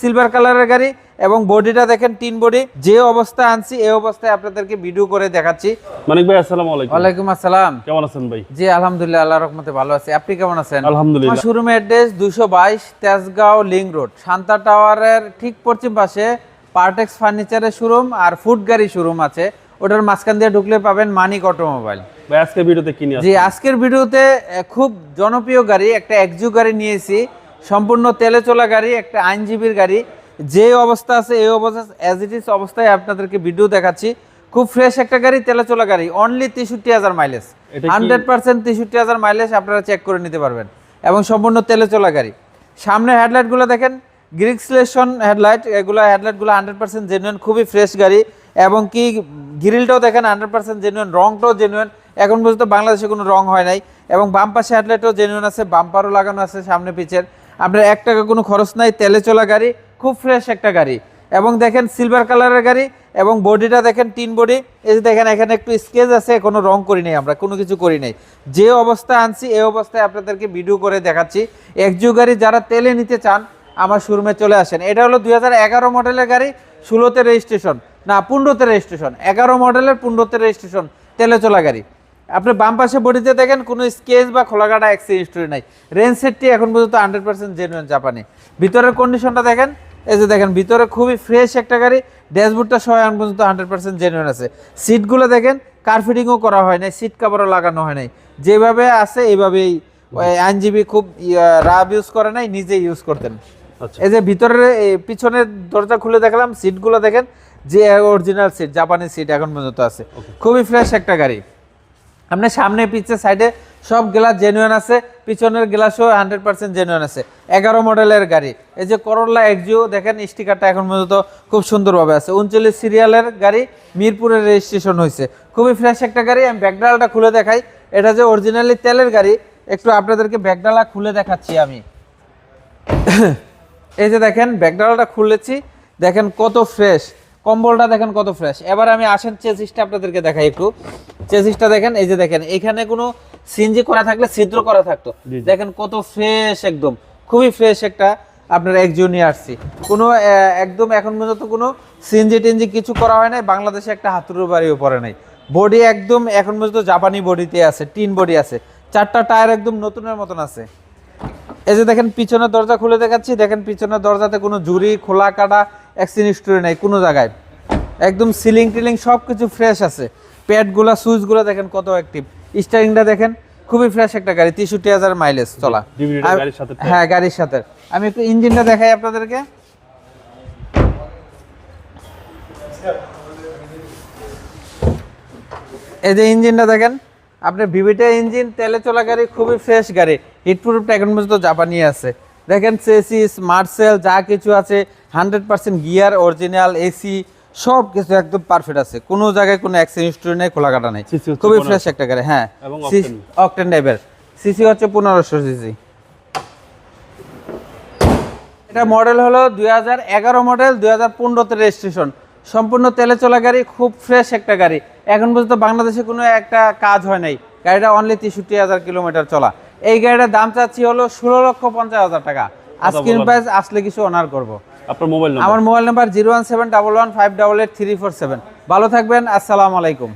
Silver কালারের গাড়ি এবং বডিটা দেখেন তিন বডি যে অবস্থায় আনছি এই অবস্থায় আপনাদেরকে ভিডিও করে দেখাচ্ছি। মানিক ভাই আসসালামু আলাইকুম। ওয়ালাইকুম আসসালাম। কেমন আছেন ভাই? জি আলহামদুলিল্লাহ আল্লাহ রহমতে ভালো আছি। আপনি কেমন আছেন? আলহামদুলিল্লাহ। শোরুম অ্যাড্রেস দুশো বাইশ তেজগাঁও লিং রোড শান্তা টাওয়ারের ঠিক পশ্চিম পাশে পার্টেক্স ফার্নিচারের শোরুম আর ফুড গাড়ি শোরুম আছে। ওটার মাঝখান দিয়ে ঢুকলে পাবেন মানিক অটোমোবাইল ভাই আজকে ভিডিওতে কি নিয়ে জি আজকের ভিডিওতে খুব জনপ্রিয় গাড়ি একটা একজু গাড়ি নিয়েছি। সম্পূর্ণ তেলে চলা গাড়ি একটা আইনজীবীর গাড়ি। যে অবস্থা আছে এই অবস্থা অ্যাজ ইট ইজ অবস্থায় আপনাদেরকে ভিডিও দেখাচ্ছি। খুব ফ্রেশ একটা গাড়ি তেলে চলা গাড়ি। অনলি তেষট্টি হাজার মাইলেজ হান্ড্রেড পার্সেন্ট তেষট্টি হাজার মাইলেজ আপনারা চেক করে নিতে পারবেন। এবং সম্পূর্ণ তেলে চলা গাড়ি। সামনে হেডলাইটগুলো দেখেন। গ্রিক গ্রিক্সলেশন হেডলাইট এগুলো হেডলাইটগুলো হান্ড্রেড পার্সেন্ট জেনুইন খুবই ফ্রেশ গাড়ি। এবং কি গ্রিলটাও দেখেন হান্ড্রেড পার্সেন্ট জেনুইন রংটাও জেনুইন এখন পর্যন্ত বাংলাদেশে কোনো রং হয় নাই। এবং বাম পাশে হেডলাইটও জেনুইন আছে বাম্পারও লাগানো আছে সামনে পিছের আপনার এক টাকা কোনো খরচ নাই, তেলে চলা গাড়ি, খুব ফ্রেশ একটা গাড়ি। এবং দেখেন সিলভার কালারের গাড়ি এবং বডিটা দেখেন তিন বডি এই যে দেখেন এখানে একটু স্কেচ আছে, কোনো রং করি নাই আমরা, কোনো কিছু করি নাই। যে অবস্থায় আনছি, এই অবস্থায় আপনাদেরকে ভিডিও করে দেখাচ্ছি। একজু গাড়ি যারা তেলে নিতে চান, আমার শোরুমে চলে আসেন। এটা হলো দু হাজার এগারো মডেলের গাড়ি, ষোলোতে রেজিস্ট্রেশন না, পনেরোতে রেজিস্ট্রেশন এগারো মডেলের পনেরোতে রেজিস্ট্রেশন তেলে চলা গাড়ি। আপনি বাম পাশে বডিতে দেখেন কোনো স্কেচ বা খোলাকাটা অ্যাক্সিডেন্ট হিস্টোরি নাই। রেঞ্জ সেটটি এখন পর্যন্ত হান্ড্রেড পার্সেন্ট জেনুইন জাপানি। ভিতরের কন্ডিশনটা দেখেন এই যে দেখেন ভিতরে খুবই ফ্রেশ একটা গাড়ি ড্যাশবোর্ডটা সহ এখন পর্যন্ত হান্ড্রেড পার্সেন্ট জেনুইন আছে। সিটগুলো দেখেন কার্ফিটিংও করা হয় নাই সিট কাভারও লাগানো হয় নাই। যেভাবে আছে এইভাবেই ওই আইনজীবী খুব রাব ইউজ করে নাই নিজে ইউজ করতেন। আচ্ছা। এই যে ভিতরের পিছনের দরজা খুলে দেখলাম সিটগুলো দেখেন যে অরিজিনাল সিট জাপানি সিট এখন পর্যন্ত আছে। খুবই ফ্রেশ একটা গাড়ি। আপনার সামনে, পিছে, সাইডে সব গ্লাস জেনুইন আছে, পিছনের গ্লাসও হান্ড্রেড পার্সেন্ট জেনুইন আছে। এগারো মডেলের গাড়ি। এই যে করোলা এক্সিও দেখেন স্টিকারটা এখন পর্যন্ত খুব সুন্দরভাবে আছে। উনচল্লিশ সিরিয়ালের গাড়ি মিরপুরের রেজিস্ট্রেশন হয়েছে। খুবই ফ্রেশ একটা গাড়ি, আমি ব্যাকডালাটা খুলে দেখাই। এটা যে অরিজিনালি তেলের গাড়ি, একটু আপনাদেরকে ব্যাকডালা খুলে দেখাচ্ছি আমি। এই যে দেখেন ব্যাকডালাটা খুলেছি। দেখেন কত ফ্রেশ কম্বলটা দেখেন কত ফ্রেশ এবার আমি আসেন চেসিসটা আপনাদেরকে দেখাই একটু। চেসিসটা দেখেন এই যে দেখেন এখানে কোনো সিনজি করা থাকলে ছিদ্র করা থাকতো। দেখেন কত ফ্রেশ একদম খুবই ফ্রেশ একটা আপনার একজন নিয়ে আসছি। কোনো একদম এখন পর্যন্ত কোনো সিনজি টিনজি কিছু করা হয় নাই বাংলাদেশে একটা হাতুড়ের বাড়িও পড়ে নাই। বডি একদম এখন পর্যন্ত জাপানি বডিতে আছে টিন বডি আছে। চারটা টায়ার একদম নতুনের মতন আছে। এই যে দেখেন পিছনের দরজা খুলে দেখাচ্ছি। দেখেন পিছনের দরজাতে কোনো জুরি খোলা কাটা অ্যাক্সিডেন্ট স্টোরি নাই কোনো জায়গায়। একদম সিলিং টিলিং সব কিছু ফ্রেশ আছে প্যাডগুলা সুইচগুলো দেখেন কত অ্যাক্টিভ স্টারিংটা দেখেন খুবই ফ্রেশ একটা গাড়ি তেষট্টি হাজার মাইলেজ চলা। হ্যাঁ গাড়ির সাথে। আমি একটু ইঞ্জিনটা দেখাই আপনাদেরকে। এই যে ইঞ্জিনটা দেখেন আপনার ভিভিটা ইঞ্জিন তেলে চলা গাড়ি খুবই ফ্রেশ গাড়ি। হিট প্রুফটা এখন পর্যন্ত জাপানি আছে। দেখেন চেসিস মার্সেল যা কিছু আছে hundred percent gear original AC সব কিছু একদম পারফেক্ট আছে। কোনো জায়গায় কোনো অ্যাক্সিডেন্ট হিস্টোরি নেই খোলা কাটা নেই খুবই ফ্রেশ একটা গাড়ি হ্যাঁ। অকটেন ড্রাইভার সিসি হচ্ছে পনেরোশো সিসি এটা মডেল হলো দুই হাজার এগারো মডেল দুই হাজার পনেরোতে রেজিস্ট্রেশন সম্পূর্ণ তেলে চলা গাড়ি খুব ফ্রেশ একটা গাড়ি। এখন পর্যন্ত বাংলাদেশে কোনো একটা কাজ হয় নাই। গাড়িটা অনলি তেষট্টি হাজার কিলোমিটার চলা। এই গাড়িটার দাম চাচ্ছি হলো ষোলো লক্ষ পঞ্চাশ হাজার টাকা। আজকের। প্রাইস আসলে কিছু অনার করব। আপনার মোবাইল নাম্বার আমার mobile number zero one seven double one five double eight three four seven ভালো থাকবেন আসসালামু আলাইকুম।